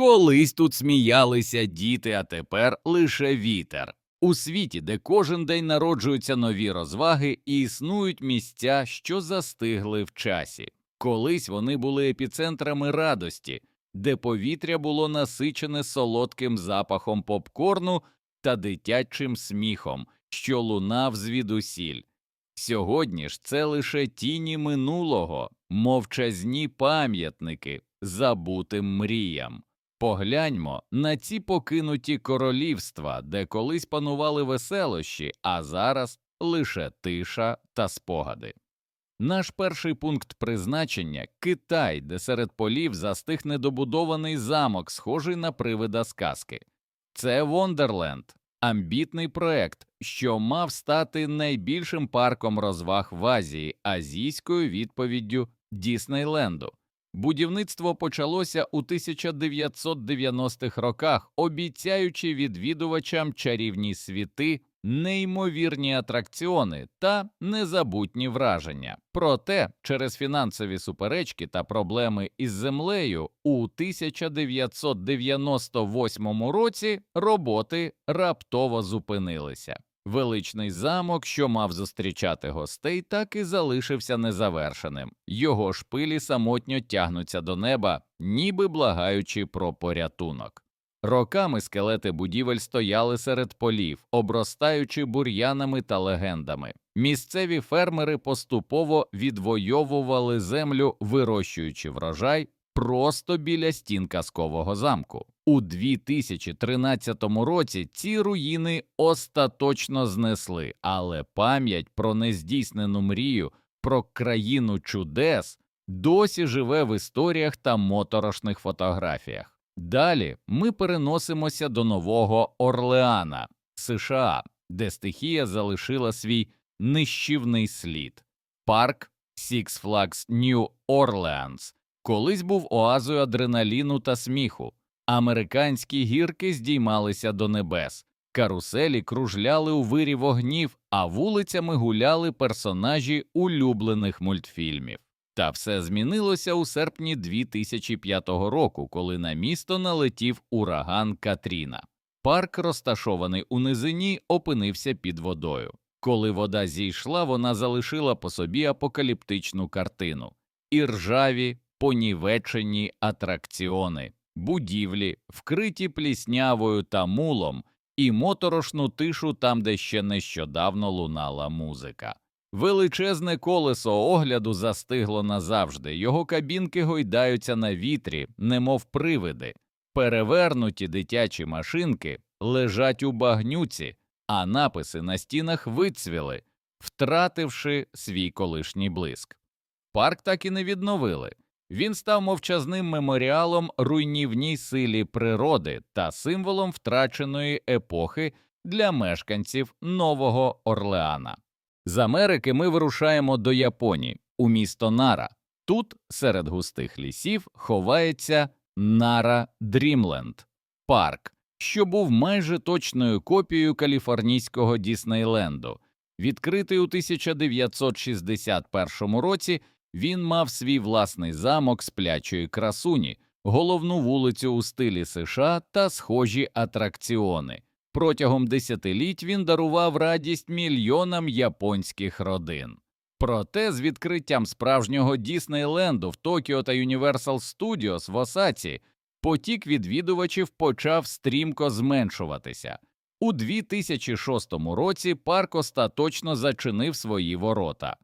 Колись тут сміялися діти, а тепер лише вітер. У світі, де кожен день народжуються нові розваги і існують місця, що застигли в часі. Колись вони були епіцентрами радості, де повітря було насичене солодким запахом попкорну та дитячим сміхом, що лунав звідусіль. Сьогодні ж це лише тіні минулого, мовчазні пам'ятники забутим мріям. Погляньмо на ці покинуті королівства, де колись панували веселощі, а зараз лише тиша та спогади. Наш перший пункт призначення Китай, де серед полів застиг недобудований замок, схожий на привида сказки. Це Вондерленд, амбітний проект, що мав стати найбільшим парком розваг в Азії, азійською відповіддю Діснейленду. Будівництво почалося у 1990-х роках, обіцяючи відвідувачам чарівні світи, неймовірні атракціони та незабутні враження. Проте через фінансові суперечки та проблеми із землею у 1998 році роботи раптово зупинилися. Величний замок, що мав зустрічати гостей, так і залишився незавершеним. Його шпилі самотньо тягнуться до неба, ніби благаючи про порятунок. Роками скелети будівель стояли серед полів, обростаючи бур'янами та легендами. Місцеві фермери поступово відвоювали землю, вирощуючи врожай просто біля стін казкового замку. У 2013 році ці руїни остаточно знесли, але пам'ять про нездійснену мрію, про країну чудес досі живе в історіях та моторошних фотографіях. Далі ми переносимося до Нового Орлеана, США, де стихія залишила свій нищівний слід. Парк Six Flags New Orleans колись був оазою адреналіну та сміху. Американські гірки здіймалися до небес, каруселі кружляли у вирі вогнів, а вулицями гуляли персонажі улюблених мультфільмів. Та все змінилося у серпні 2005 року, коли на місто налетів ураган Катріна. Парк, розташований у низині, опинився під водою. Коли вода зійшла, вона залишила по собі апокаліптичну картину і ржаві, понівечені атракціони, будівлі, вкриті пліснявою та мулом, і моторошну тишу там, де ще нещодавно лунала музика. Величезне колесо огляду застигло назавжди, його кабінки гойдаються на вітрі, немов привиди, перевернуті дитячі машинки лежать у багнюці, а написи на стінах вицвіли, втративши свій колишній блиск. Парк так і не відновили. Він став мовчазним меморіалом руйнівній силі природи та символом втраченої епохи для мешканців Нового Орлеана. З Америки ми вирушаємо до Японії у місто Нара. Тут, серед густих лісів, ховається Нара Дрімленд парк, що був майже точною копією каліфорнійського Діснейленду. Відкритий у 1961 році, він мав свій власний замок сплячої красуні, головну вулицю у стилі США та схожі атракціони. Протягом десятиліть він дарував радість мільйонам японських родин. Проте з відкриттям справжнього Діснейленду в Токіо та Universal Studios в Осаці потік відвідувачів почав стрімко зменшуватися. У 2006 році парк остаточно зачинив свої ворота.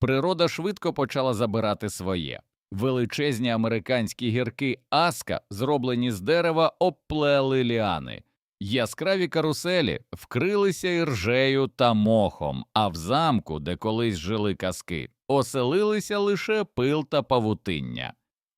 Природа швидко почала забирати своє. Величезні американські гірки Аска, зроблені з дерева, обплели ліани. Яскраві каруселі вкрилися іржею та мохом, а в замку, де колись жили казки, оселилися лише пил та павутиння.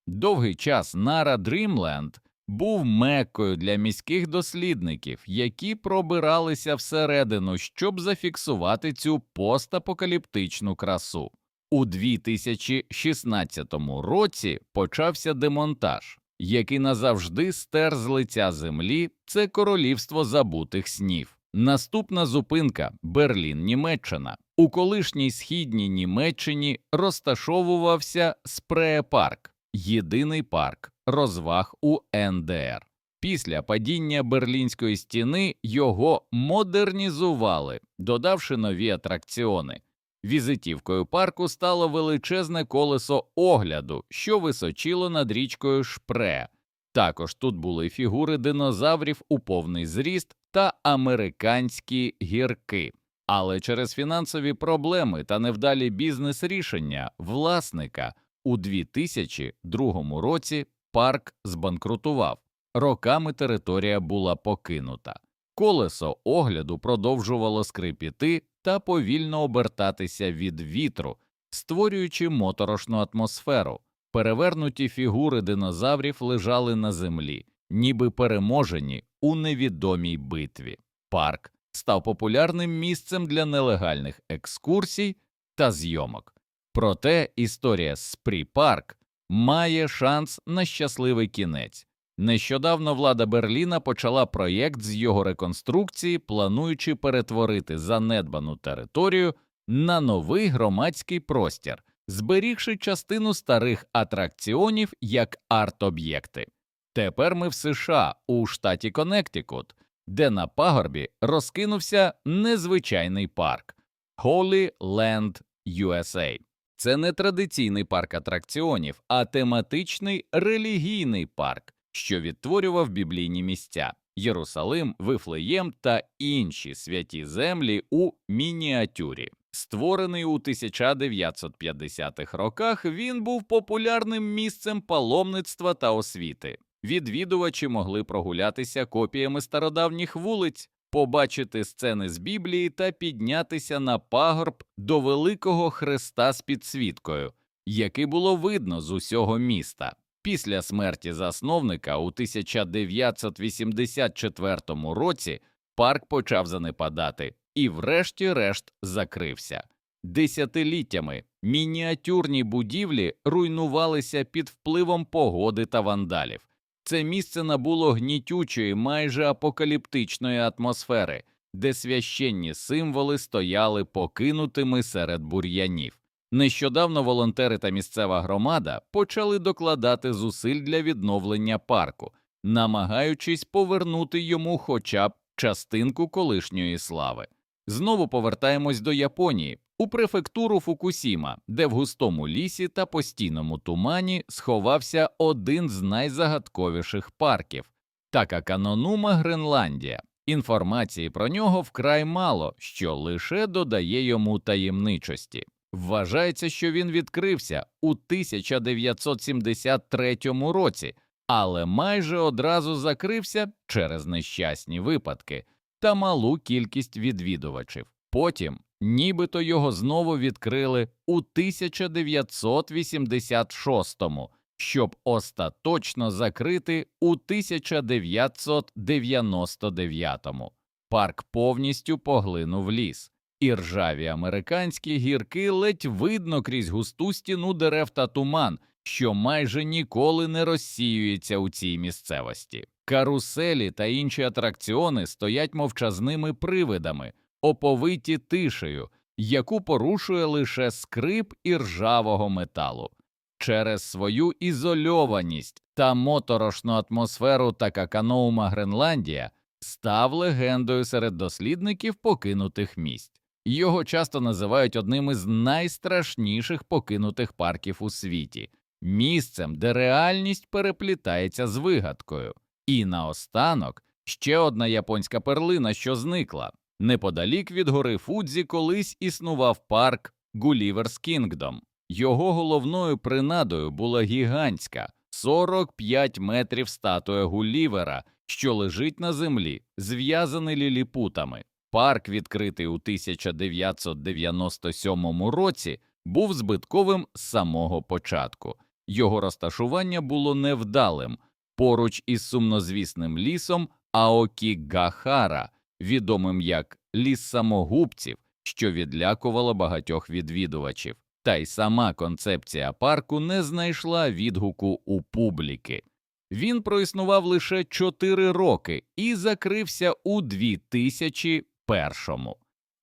Довгий час Нара Дрімленд був меккою для міських дослідників, які пробиралися всередину, щоб зафіксувати цю постапокаліптичну красу. У 2016 році почався демонтаж, який назавжди стер з лиця землі це королівство забутих снів. Наступна зупинка Берлін, Німеччина. У колишній східній Німеччині розташовувався спреєпарк, єдиний парк розваг у НДР. Після падіння Берлінської стіни його модернізували, додавши нові атракціони. Візитівкою парку стало величезне колесо огляду, що височило над річкою Шпре. Також тут були фігури динозаврів у повний зріст та американські гірки. Але через фінансові проблеми та невдалі бізнес-рішення власника у 2002 році парк збанкрутував. Роками територія була покинута. Колесо огляду продовжувало скрипіти та повільно обертатися від вітру, створюючи моторошну атмосферу. Перевернуті фігури динозаврів лежали на землі, ніби переможені у невідомій битві. Парк став популярним місцем для нелегальних екскурсій та зйомок. Проте історія Спрі Парк має шанс на щасливий кінець. Нещодавно влада Берліна почала проєкт з його реконструкції, плануючи перетворити занедбану територію на новий громадський простір, зберігши частину старих атракціонів як арт-об'єкти. Тепер ми в США у штаті Коннектикут, де на пагорбі розкинувся незвичайний парк Holy Land USA. Це не традиційний парк атракціонів, а тематичний релігійний парк, що відтворював біблійні місця Єрусалим, Вифлеєм та інші святі землі у мініатюрі. Створений у 1950-х роках, він був популярним місцем паломництва та освіти. Відвідувачі могли прогулятися копіями стародавніх вулиць, побачити сцени з Біблії та піднятися на пагорб до великого хреста з підсвіткою, який було видно з усього міста. Після смерті засновника у 1984 році парк почав занепадати і, врешті-решт, закрився. Десятиліттями мініатюрні будівлі руйнувалися під впливом погоди та вандалів. Це місце набуло гнітючої, майже апокаліптичної атмосфери, де священні символи стояли покинутими серед бур'янів. Нещодавно волонтери та місцева громада почали докладати зусиль для відновлення парку, намагаючись повернути йому хоча б частинку колишньої слави. Знову повертаємось до Японії у префектуру Фукусіма, де в густому лісі та постійному тумані сховався один з найзагадковіших парків Такаканонума Гренландія. Інформації про нього вкрай мало, що лише додає йому таємничості. Вважається, що він відкрився у 1973 році, але майже одразу закрився через нещасні випадки та малу кількість відвідувачів. Потім, нібито його знову відкрили у 1986-му, щоб остаточно закрити у 1999-му. Парк повністю поглинув ліс, і ржаві американські гірки ледь видно крізь густу стіну дерев та туман, що майже ніколи не розсіюється у цій місцевості. Каруселі та інші атракціони стоять мовчазними привидами, оповиті тишею, яку порушує лише скрип і ржавого металу. Через свою ізольованість та моторошну атмосферу Такаканоума Гренландія став легендою серед дослідників покинутих місць. Його часто називають одним із найстрашніших покинутих парків у світі, місцем, де реальність переплітається з вигадкою. І наостанок ще одна японська перлина, що зникла. Неподалік від гори Фудзі колись існував парк Гуліверс Кінгдом. Його головною принадою була гігантська 45 метрів статуя Гулівера, що лежить на землі, зв'язаний ліліпутами. Парк, відкритий у 1997 році, був збитковим з самого початку. Його розташування було невдалим поруч із сумнозвісним лісом Аокігахара, відомим як ліс самогубців, що відлякувало багатьох відвідувачів. Та й сама концепція парку не знайшла відгуку у публіки. Він проіснував лише 4 роки і закрився у 2001-му.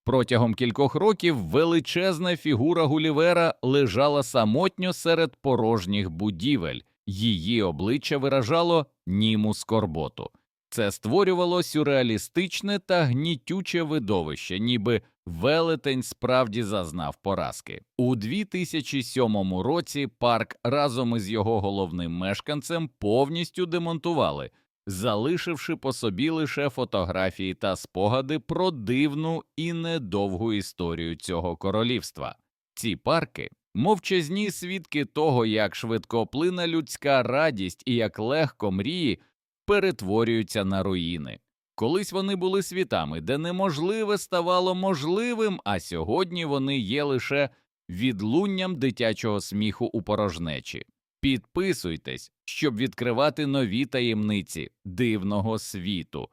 Протягом кількох років величезна фігура Гулівера лежала самотньо серед порожніх будівель, її обличчя виражало німу скорботу. Це створювало сюрреалістичне та гнітюче видовище, ніби велетень справді зазнав поразки. У 2007 році парк разом із його головним мешканцем повністю демонтували, залишивши по собі лише фотографії та спогади про дивну і недовгу історію цього королівства. Ці парки мовчазні свідки того, як швидкоплина людська радість і як легко мрії перетворюються на руїни. Колись вони були світами, де неможливе ставало можливим, а сьогодні вони є лише відлунням дитячого сміху у порожнечі. Підписуйтесь, щоб відкривати нові таємниці дивного світу.